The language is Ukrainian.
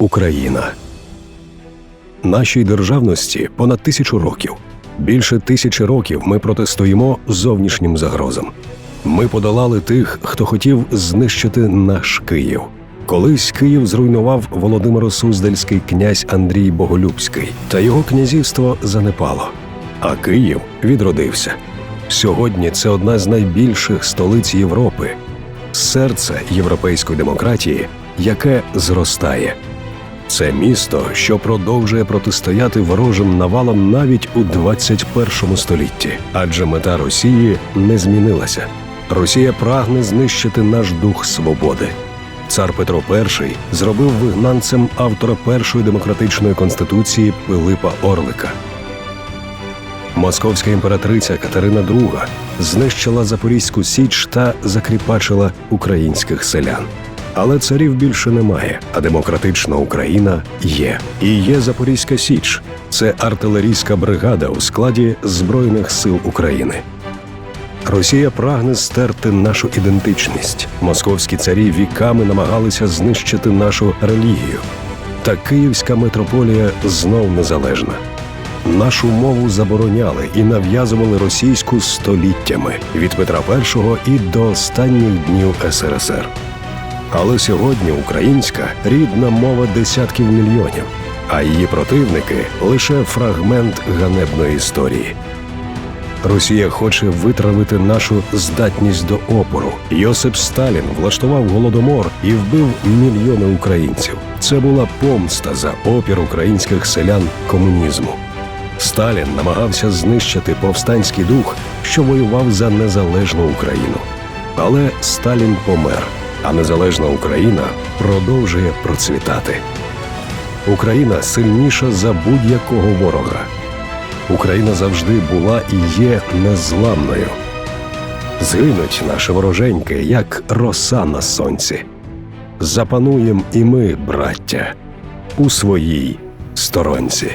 Україна. Нашій державності понад тисячу років. Більше тисячі років ми протистоїмо зовнішнім загрозам. Ми подолали тих, хто хотів знищити наш Київ. Колись Київ зруйнував Володимиро Суздальський князь Андрій Боголюбський, та його князівство занепало. А Київ відродився. Сьогодні це одна з найбільших столиць Європи, серце європейської демократії, яке зростає. Це місто, що продовжує протистояти ворожим навалам навіть у 21 столітті, адже мета Росії не змінилася. Росія прагне знищити наш дух свободи. Цар Петро І зробив вигнанцем автора першої демократичної конституції Пилипа Орлика. Московська імператриця Катерина II знищила Запорізьку Січ та закріпачила українських селян. Але царів більше немає, а демократична Україна є. І є Запорізька Січ це артилерійська бригада у складі Збройних сил України. Росія прагне стерти нашу ідентичність. Московські царі віками намагалися знищити нашу релігію. Та Київська митрополія знов незалежна. Нашу мову забороняли і нав'язували російську століттями від Петра І і до останніх днів СРСР. Але сьогодні українська рідна мова десятків мільйонів, а її противники лише фрагмент ганебної історії. Росія хоче витравити нашу здатність до опору. Йосип Сталін влаштував голодомор і вбив мільйони українців. Це була помста за опір українських селян комунізму. Сталін намагався знищити повстанський дух, що воював за незалежну Україну. Але Сталін помер, а незалежна Україна продовжує процвітати. Україна сильніша за будь-якого ворога. Україна завжди була і є незламною. Згинуть наші вороженьки, як роса на сонці. Запануєм і ми, браття, у своїй сторонці.